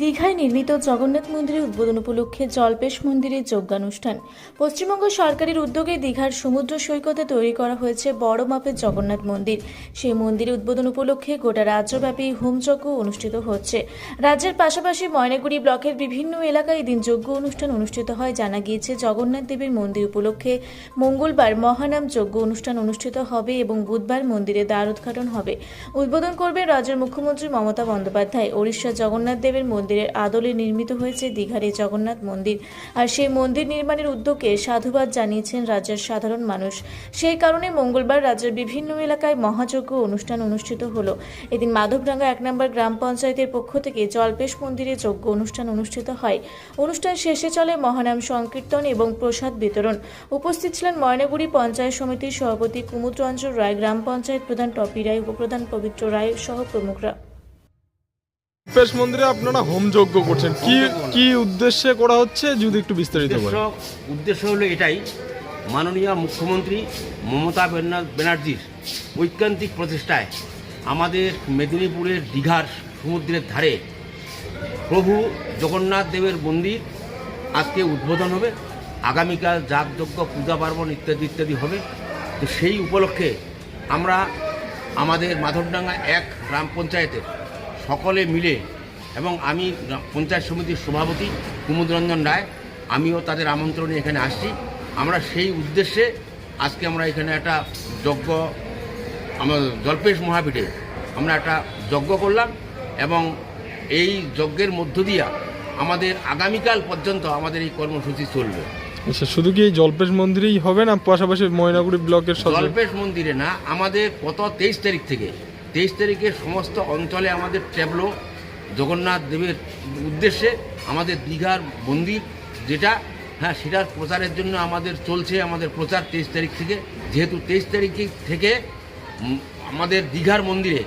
দীঘায় নির্মিত জগন্নাথ মন্দিরের উদ্বোধন উপলক্ষে জলপেশ মন্দিরে যজ্ঞানুষ্ঠান পশ্চিমবঙ্গ সরকারের উদ্যোগে দীঘার সমুদ্র সৈকতে তৈরি করা হয়েছে বড় মাপের জগন্নাথ মন্দির। সেই মন্দিরের উদ্বোধন উপলক্ষে গোটা রাজ্যব্যাপী হোমযজ্ঞ অনুষ্ঠিত হচ্ছে। রাজ্যের পাশাপাশি ময়নাগুড়ি ব্লকের বিভিন্ন এলাকায় এদিন যজ্ঞ অনুষ্ঠান অনুষ্ঠিত হয়, জানা গিয়েছে জগন্নাথ দেবের মন্দির উপলক্ষে মঙ্গলবার মহানাম যজ্ঞ অনুষ্ঠান অনুষ্ঠিত হবে এবং বুধবার মন্দিরে দ্বার উদ্ঘাটন হবে। উদ্বোধন করবে রাজ্যের মুখ্যমন্ত্রী মমতা বন্দ্যোপাধ্যায়। ওড়িশা জগন্নাথ দেবের মন্দিরের আদলে নির্মিত হয়েছে দীঘার এই জগন্নাথ মন্দির। আর সেই মন্দির নির্মাণের উদ্যোগে সাধুবাদ জানিয়েছেন রাজ্যের সাধারণ মানুষ। সেই কারণে মঙ্গলবার রাজ্যের বিভিন্ন এলাকায় মহাযজ্ঞ অনুষ্ঠান অনুষ্ঠিত হলো। এদিন মাধবডাঙ্গা এক নম্বর গ্রাম পঞ্চায়েতের পক্ষ থেকে জলপেশ মন্দিরে যজ্ঞ অনুষ্ঠান অনুষ্ঠিত হয়। অনুষ্ঠান শেষে চলে মহানাম সংকীর্তন এবং প্রসাদ বিতরণ। উপস্থিত ছিলেন ময়নাগুড়ি পঞ্চায়েত সমিতির সভাপতি কুমুদ রঞ্জন রায়, গ্রাম পঞ্চায়েত প্রধান টপি রায়, উপপ্রধান পবিত্র রায় সহ প্রমুখরা। পেশ মন্দিরে আপনারা হোম যজ্ঞ করছেন। কি কি উদ্দেশ্যে করা হচ্ছে? যদি একটু বিস্তারিত উদ্দেশ্য বলেন। উদ্দেশ্য হলো এটাই। মাননীয় মুখ্যমন্ত্রী মমতা ব্যানার্জির ঐকান্তিক প্রচেষ্টায় আমাদের মেদিনীপুরের দীঘার সমুদ্রের ধারে প্রভু জগন্নাথ দেবের মন্দির আজকে উদ্বোধন হবে। আগামীকাল যাগযজ্ঞ পূজা পার্বণ ইত্যাদি ইত্যাদি হবে। তো সেই উপলক্ষে আমরা আমাদের মাধবডাঙ্গা এক গ্রাম পঞ্চায়েতের সকলে মিলে এবং আমি পঞ্চায়েত সমিতির সভাপতি কুমুদরঞ্জন রায় আমিও তাদের আমন্ত্রণে এখানে আসছি। আমরা সেই উদ্দেশ্যে আজকে আমরা এখানে একটা যজ্ঞ আমার জল্পেশ মহাপীঠে আমরা একটা যজ্ঞ করলাম এবং এই যজ্ঞের মধ্য দিয়া আমাদের আগামীকাল পর্যন্ত আমাদের এই কর্মসূচি চলবে। আচ্ছা শুধু কি এই জলপেশ মন্দিরেই হবে না পাশাপাশি ময়নাগুড়ি ব্লকের জলপেশ মন্দিরে না আমাদের গত তেইশ তারিখ থেকে তেইশ তারিখে সমস্ত অঞ্চলে আমাদের ট্যাবলো জগন্নাথ দেবের উদ্দেশ্যে আমাদের দীঘার মন্দির যেটা হ্যাঁ সেটার প্রচারের জন্য আমাদের চলছে আমাদের প্রচার তেইশ তারিখ থেকে। যেহেতু তেইশ তারিখ থেকে আমাদের দীঘার মন্দিরে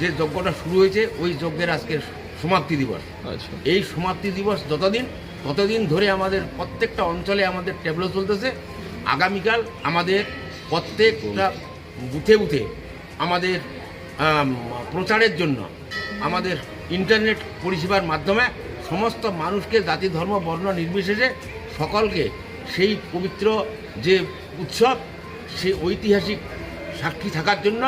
যে যজ্ঞটা শুরু হয়েছে ওই যজ্ঞের আজকে সমাপ্তি দিবস। আচ্ছা। এই সমাপ্তি দিবস যতদিন ততদিন ধরে আমাদের প্রত্যেকটা অঞ্চলে আমাদের ট্যাবলো চলতেছে। আগামীকাল আমাদের প্রত্যেকটা বুথে বুথে আমাদের আম, প্রচারের জন্য আমাদের ইন্টারনেট পরিষেবার মাধ্যমে সমস্ত মানুষকে জাতি, ধর্ম, বর্ণ নির্বিশেষে সকলকে সেই পবিত্র যে উৎসব, সেই ঐতিহাসিক সাক্ষী থাকার জন্য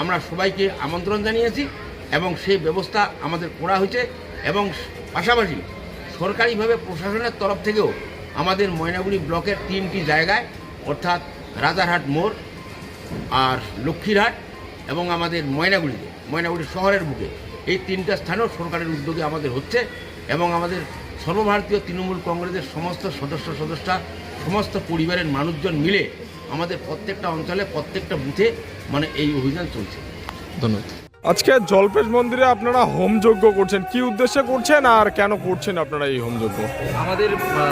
আমরা সবাইকে আমন্ত্রণ জানিয়েছি এবং সেই ব্যবস্থা আমাদের করা হয়েছে এবং পাশাপাশি সরকারিভাবে প্রশাসনের তরফ থেকেও আমাদের ময়নাগুড়ি ব্লকের তিনটি জায়গায়, অর্থাৎ রাজারহাট মোড় আর লক্ষ্মীরহাট এবং আমাদের ময়নাগুড়িতে ময়নাগুড়ি শহরের বুকে এই তিনটা স্থানেও সরকারের উদ্যোগে আমাদের হচ্ছে এবং আমাদের সর্বভারতীয় তৃণমূল কংগ্রেসের সমস্ত সদস্য সদস্যা সমস্ত পরিবারের মানুষজন মিলে আমাদের প্রত্যেকটা অঞ্চলে প্রত্যেকটা বুথে মানে এই অভিযান চলছে। ধন্যবাদ। আজকে জলপেশ মন্দিরে আপনারা হোম যজ্ঞ করছেন কি উদ্দেশ্যে করছেন আর কেন করছেন আপনারা এই হোম যজ্ঞ? আমাদের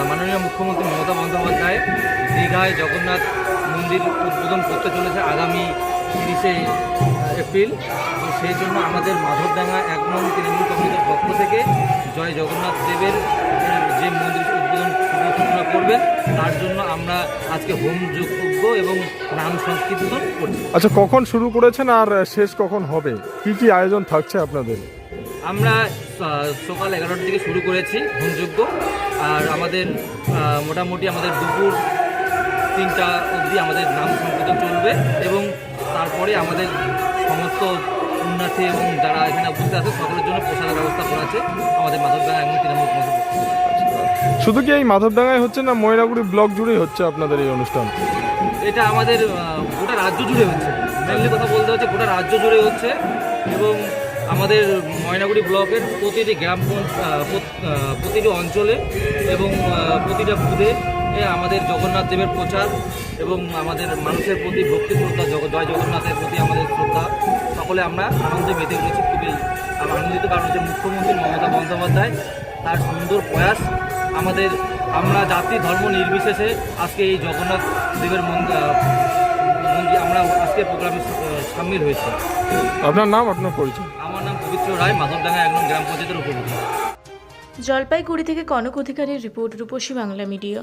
মাননীয় মুখ্যমন্ত্রী মমতা বন্দ্যোপাধ্যায় দীঘায় জগন্নাথ মন্দির উদ্বোধন করতে চলেছে আগামী তিরিশে এপ্রিল। তো সেই জন্য আমাদের মাধবডাঙ্গা এক নং তৃণমূল কংগ্রেসের পক্ষ থেকে জয় জগন্নাথ দেবের যে মন্দির উদ্বোধন সূচনা করবেন তার জন্য আমরা আজকে হোম যোগ্য এবং নাম সংকীর্তন করছি। আচ্ছা কখন শুরু করেছেন আর শেষ কখন হবে? কি কি আয়োজন থাকছে আপনাদের? আমরা সকাল এগারোটার দিকে শুরু করেছি হোমযজ্ঞ আর আমাদের মোটামুটি আমাদের দুপুর তিনটা অবধি আমাদের নাম সংকীর্তন চলবে এবং তারপরে আমাদের সমস্ত পুণ্যার্থী এবং যারা এখানে উপস্থিত আছে সকলের জন্য প্রসাদের ব্যবস্থা করা আছে আমাদের মাধবডাঙ্গা এবং তৃণমূল কংগ্রেসের শুধু কি এই মাধবডাঙ্গায় হচ্ছে না ময়নাগুড়ি ব্লক জুড়েই হচ্ছে আপনাদের এই অনুষ্ঠান? এটা আমাদের গোটা রাজ্য জুড়ে হচ্ছে। মেনলি কথা বলতে হচ্ছে গোটা রাজ্য জুড়ে হচ্ছে এবং আমাদের ময়নাগুড়ি ব্লকের প্রতিটি গ্রাম প্রতিটি অঞ্চলে এবং প্রতিটা বুধে আমাদের জগন্নাথ দেবের প্রচার এবং আমাদের মানুষের প্রতি ভক্তি শ্রদ্ধা জগ- জয় জগন্নাথের প্রতি আমাদের শ্রদ্ধা। সকলে আমরা আনন্দে মেতে উঠেছি খুবই আনন্দিত কারণ হচ্ছে মুখ্যমন্ত্রী মমতা বন্দ্যোপাধ্যায় তার সুন্দর প্রয়াস আমাদের আমরা জাতি ধর্ম নির্বিশেষে আজকে এই জগন্নাথ দেবের মন্দির মন্দির আমরা আজকে প্রোগ্রামে সামিল হয়েছি। আপনার নাম আপনার পরিচয়? আমার নাম পবিত্র রায় মাধবডাঙ্গা একদম গ্রাম পঞ্চায়েতের উপপ্রধান। জলপাইগুড়ি থেকে কনক অধিকারীর রিপোর্ট রূপসী বাংলা মিডিয়া।